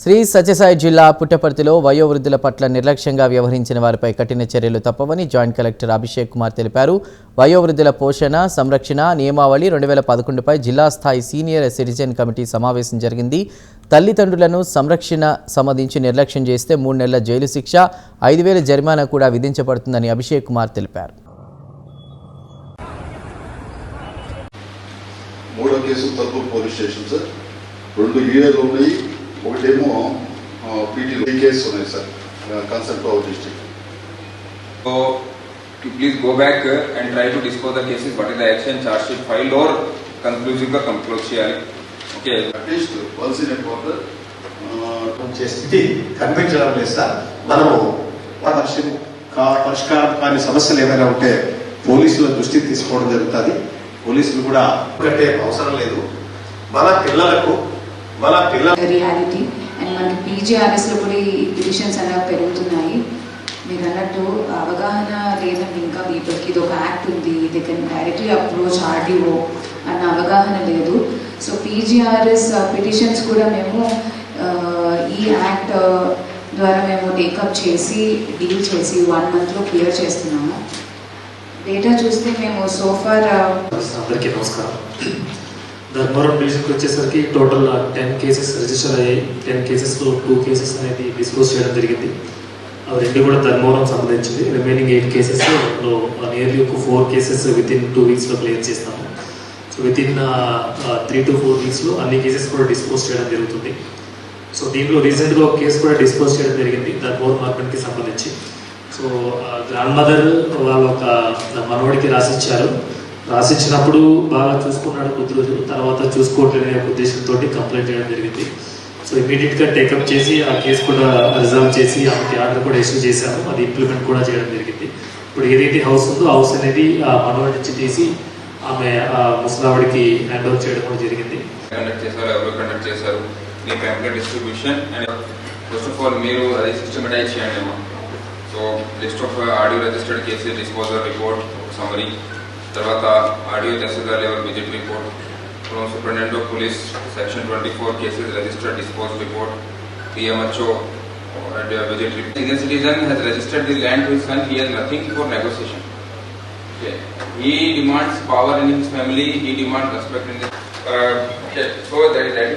శ్రీ సత్యసాయి జిల్లా పుట్టపర్తిలో వయోవృద్ధుల పట్ల నిర్లక్ష్యంగా వ్యవహరించిన వారిపై కఠిన చర్యలు తప్పవని జాయింట్ కలెక్టర్ అభిషేక్ కుమార్ తెలిపారు. వయోవృద్ధుల పోషణ సంరక్షణ నియమావళి రెండు వేల పదకొండుపై జిల్లా స్థాయి సీనియర్ సిటిజన్ కమిటీ సమావేశం జరిగింది. తల్లిదండ్రులను సంరక్షణ సంబంధించి నిర్లక్ష్యం చేస్తే మూడు నెలల జైలు శిక్ష ఐదు వేల జరిమానా కూడా విధించబడుతుందని అభిషేక్ కుమార్ తెలిపారు. మూడో కేసు పోలీస్ స్టేషన్ సార్. రెండు ఉన్నాయి ఒకటేమో పీటీలో ఈ కేసు ఉన్నాయి sir concern to our district to please go back uh, and try to dispose the cases, what is the action, charge sheet filed or conclusive గా conclude చేయాలి. Okay, at least once in వచ్చే స్థితి కనిపించడం లేదు sir మనము పరిష్కారం కా- పరిష్కారం కాని సమస్యలు ఏమైనా ఉంటే పోలీసుల దృష్టికి తీసుకోవడం జరుగుతుంది. పోలీసులు కూడా కట్టే అవసరం లేదు. మన పిల్లలకు రియాలిటీ అండ్ మనకి పీజీఆర్ఎస్లో కూడా ఈ పిటిషన్స్ అనేవి పెరుగుతున్నాయి. మీరు అన్నట్టు అవగాహన లేదండి. ఇంకా పీపుల్కి ఇది ఒక యాక్ట్ ఉంది. ఇది కెన్ డైరెక్ట్లీ అప్రోచ్ ఆర్డీఓ అన్న అవగాహన లేదు. సో పీజీఆర్ఎస్ పిటిషన్స్ కూడా మేము ఆ, ఈ యాక్ట్ ద్వారా మేము టేకప్ చేసి డీల్ చేసి వన్ మంత్లో క్లియర్ చేస్తున్నాము. డేటా చూస్తే మేము సోఫార్ అందరికీ నమస్కారం. ధర్మవరం డివిజన్కి వచ్చేసరికి టోటల్ టెన్ కేసెస్ రిజిస్టర్ అయ్యాయి. టెన్ కేసెస్లో టూ కేసెస్ అనేది డిస్పోజ్ చేయడం జరిగింది. అవి రెండు కూడా ధర్మవరం సంబంధించింది రిమైనింగ్ ఎయిట్ కేసెస్లో నియర్లీ ఒక four cases within two వీక్స్లో క్లియర్ చేస్తాము. So within three to four వీక్స్లో అన్ని కేసెస్ కూడా డిస్పోజ్ చేయడం జరుగుతుంది. సో దీంట్లో రీసెంట్గా ఒక కేసు కూడా డిస్పోజ్ చేయడం జరిగింది. ధర్మవరం మార్కెట్కి సంబంధించి. సో గ్రాండ్ మదర్ వాళ్ళ ఒక మనవడికి రాసిచ్చారు. రాసిచ్చినప్పుడు బాగా చూసుకున్నాడు కొద్ది రోజులు తర్వాత చూసుకోవట్లేదనే ఒక ఉద్దేశంతో కంప్లైంట్ చేయడం జరిగింది. సో ఇమీడియట్గా టేకప్ చేసి ఆ కేసు కూడా రిజర్వ్ చేసి ఆమెకి ఆర్డర్ కూడా ఇష్యూ చేశాము. అది ఇంప్లిమెంట్ కూడా చేయడం జరిగింది. ఇప్పుడు ఏదైతే హౌస్ ఉందో హౌస్ అనేది ఆ మనవడి నుంచి తీసి ఆమె ఆ ముసలావిడికి హ్యాండ్ ఓవర్ చేయడం కూడా జరిగింది. కండక్ట్ చేశారు ఎవరు కండక్ట్ చేశారు? మీ pamphlet distribution and first of all మీరు అది సిస్టమేటైజ్ చేయండి so list of audio registered cases disposal report summary తర్వాత audio tahsildar level visit report from superintendent of police section twenty four cases registered dispose report PMHO and uh, visit report. Senior citizen has registered the land to his son, he has nothing for negotiation. Okay. He demands power in his family, he demands respect in the, uh, okay, so that is, that is